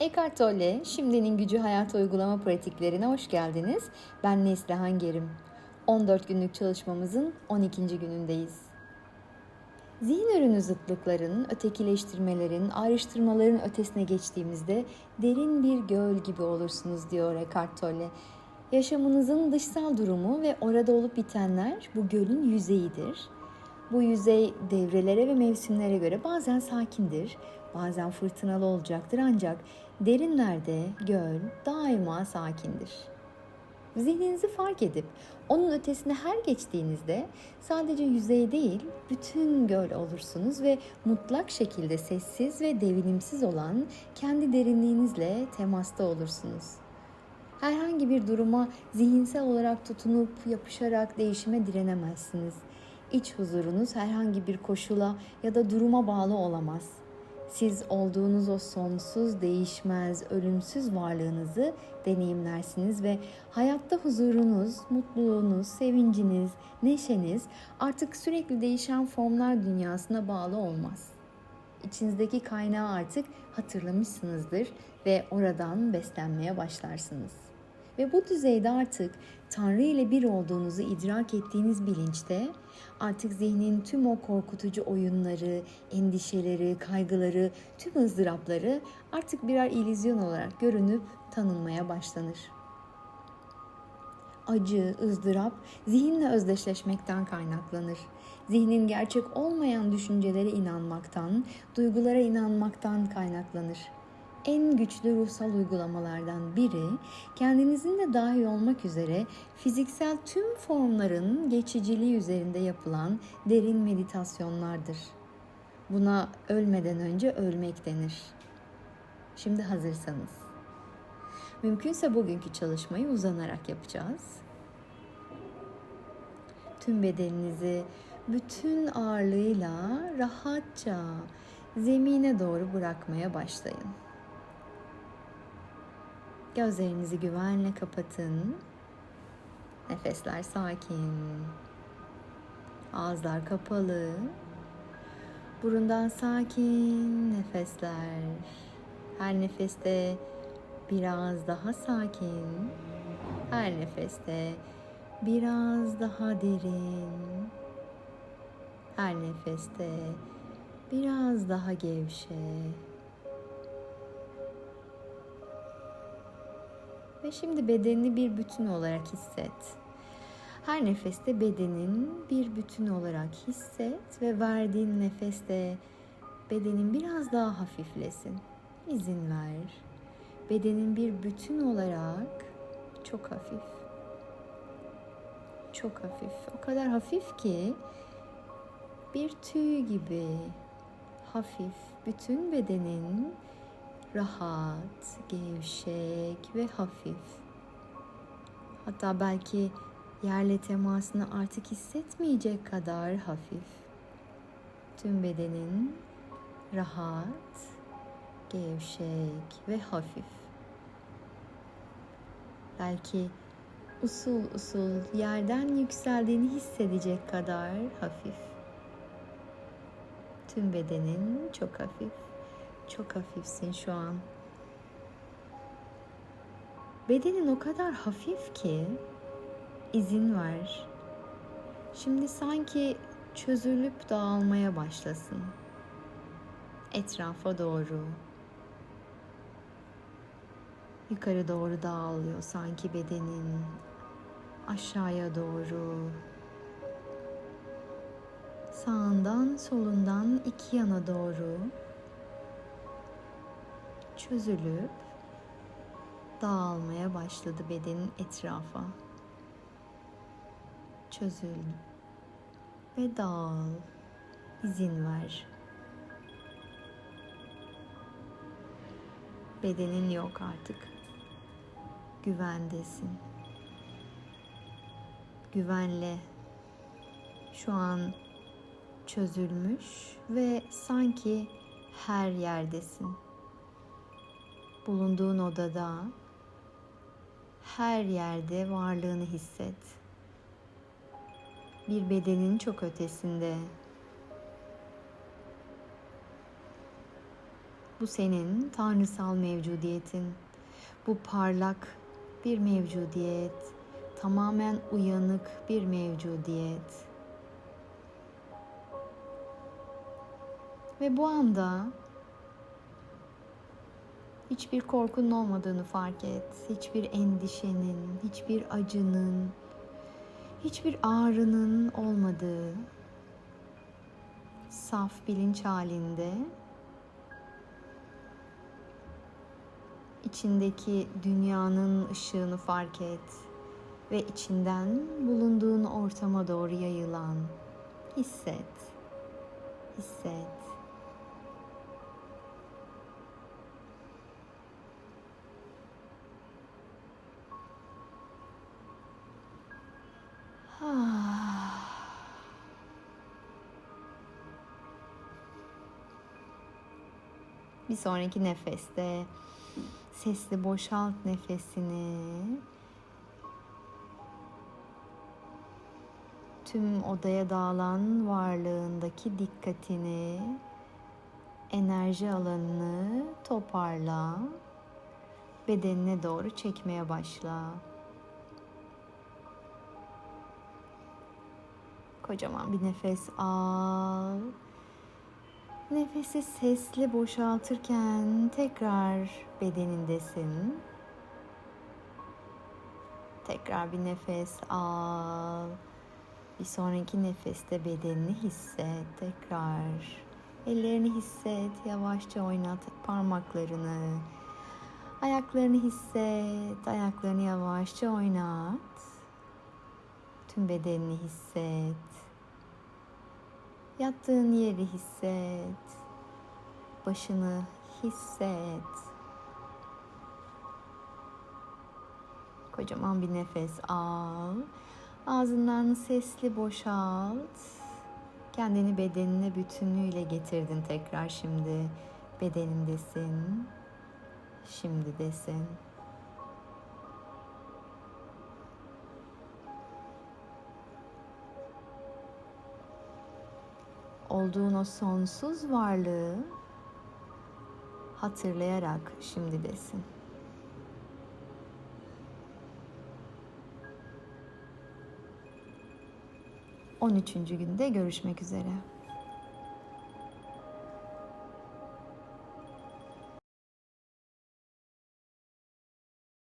Eckhart Tolle, Şimdinin Gücü Hayata Uygulama Pratiklerine hoş geldiniz. Ben Neslihan Gerim. 14 günlük çalışmamızın 12. günündeyiz. Zihin ürünü zıtlıkların, ötekileştirmelerin, ayrıştırmaların ötesine geçtiğimizde derin bir göl gibi olursunuz diyor Eckhart Tolle. Yaşamınızın dışsal durumu ve orada olup bitenler bu gölün yüzeyidir. Bu yüzey devrelere ve mevsimlere göre bazen sakindir, bazen fırtınalı olacaktır ancak derinlerde göl daima sakindir. Zihninizi fark edip onun ötesine her geçtiğinizde sadece yüzey değil bütün göl olursunuz ve mutlak şekilde sessiz ve devinimsiz olan kendi derinliğinizle temasta olursunuz. Herhangi bir duruma zihinsel olarak tutunup yapışarak değişime direnemezsiniz. İç huzurunuz herhangi bir koşula ya da duruma bağlı olamaz. Siz olduğunuz o sonsuz, değişmez, ölümsüz varlığınızı deneyimlersiniz ve hayatta huzurunuz, mutluluğunuz, sevinciniz, neşeniz artık sürekli değişen formlar dünyasına bağlı olmaz. İçinizdeki kaynağı artık hatırlamışsınızdır ve oradan beslenmeye başlarsınız. Ve bu düzeyde artık Tanrı ile bir olduğunuzu idrak ettiğiniz bilinçte artık zihnin tüm o korkutucu oyunları, endişeleri, kaygıları, tüm ızdırapları artık birer illüzyon olarak görünüp tanınmaya başlanır. Acı, ızdırap zihinle özdeşleşmekten kaynaklanır. Zihnin gerçek olmayan düşüncelere inanmaktan, duygulara inanmaktan kaynaklanır en güçlü ruhsal uygulamalardan biri kendinizin de dahil olmak üzere fiziksel tüm formların geçiciliği üzerinde yapılan derin meditasyonlardır. Buna ölmeden önce ölmek denir. Şimdi hazırsanız. Mümkünse bugünkü çalışmayı uzanarak yapacağız. Tüm bedeninizi bütün ağırlığıyla rahatça zemine doğru bırakmaya başlayın. Gözlerinizi güvenle kapatın. Nefesler sakin. Ağızlar kapalı. Burundan sakin nefesler. Her nefeste biraz daha sakin. Her nefeste biraz daha derin. Her nefeste biraz daha gevşe. Ve şimdi bedenini bir bütün olarak hisset. Her nefeste bedenin bir bütün olarak hisset ve verdiğin nefeste bedenin biraz daha hafiflesin. İzin ver. Bedenin bir bütün olarak çok hafif. Çok hafif. O kadar hafif ki bir tüy gibi hafif bütün bedenin rahat, gevşek ve hafif. Hatta belki yerle temasını artık hissetmeyecek kadar hafif. Tüm bedenin rahat, gevşek ve hafif. Belki usul usul yerden yükseldiğini hissedecek kadar hafif. Tüm bedenin çok hafif. Çok hafifsin şu an. Bedenin o kadar hafif ki izin ver. Şimdi sanki çözülüp dağılmaya başlasın. Etrafa doğru. Yukarı doğru dağılıyor sanki bedenin. Aşağıya doğru. Sağından solundan iki yana doğru çözülüp dağılmaya başladı bedenin etrafa. Çözül ve dağıl. İzin ver. Bedenin yok artık. Güvendesin. Güvenle. Şu an çözülmüş ve sanki her yerdesin bulunduğun odada her yerde varlığını hisset. Bir bedenin çok ötesinde. Bu senin tanrısal mevcudiyetin. Bu parlak bir mevcudiyet. Tamamen uyanık bir mevcudiyet. Ve bu anda hiçbir korkunun olmadığını fark et. Hiçbir endişenin, hiçbir acının, hiçbir ağrının olmadığı saf bilinç halinde içindeki dünyanın ışığını fark et ve içinden bulunduğun ortama doğru yayılan hisset. Hisset. Bir sonraki nefeste sesli boşalt nefesini. Tüm odaya dağılan varlığındaki dikkatini, enerji alanını toparla. Bedenine doğru çekmeye başla. Kocaman bir nefes al. Nefesi sesli boşaltırken tekrar bedenindesin. Tekrar bir nefes al. Bir sonraki nefeste bedenini hisset. Tekrar ellerini hisset. Yavaşça oynat parmaklarını. Ayaklarını hisset. Ayaklarını yavaşça oynat. Tüm bedenini hisset. Yattığın yeri hisset. Başını hisset. Kocaman bir nefes al. Ağzından sesli boşalt. Kendini bedenine bütünlüğüyle getirdin tekrar şimdi. Bedenindesin. Şimdidesin. Olduğun o sonsuz varlığı hatırlayarak şimdidesin. On üçüncü günde görüşmek üzere.